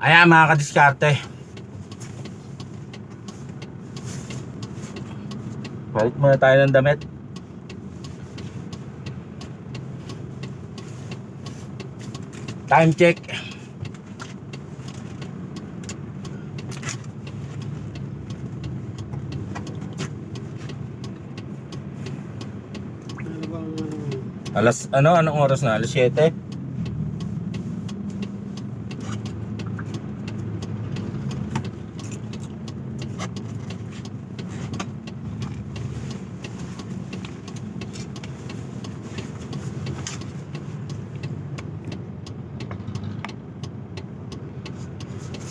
Ayan mga kadiskarte. Balik muna tayo ng damit. Time check. Alas, ano, anong oras na? Alas 7?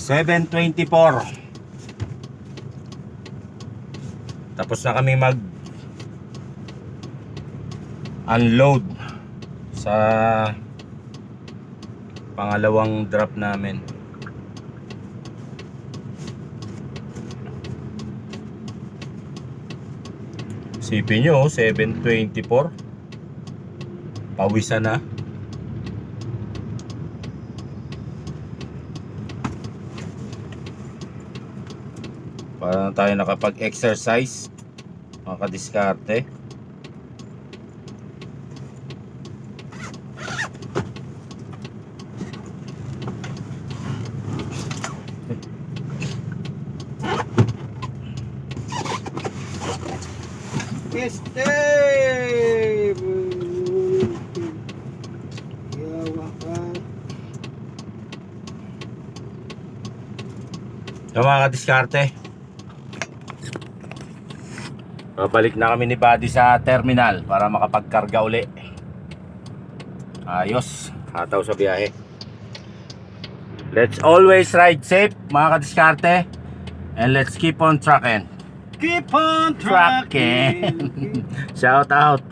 Seven twenty-four. Tapos na kami mag unload sa pangalawang drop namin. Sipin nyo, 724. Pawisan na. Para na tayo nakapag-exercise. Makadiskarte. Este! Yawa ka. Yung mga kadiskarte. Babalik na kami ni Buddy sa terminal para makapagkarga uli. Ayos. Hataw sa biyahe. Let's always ride safe mga kadiskarte. And let's keep on trucking. Keep on Trucking. trucking. Shout out.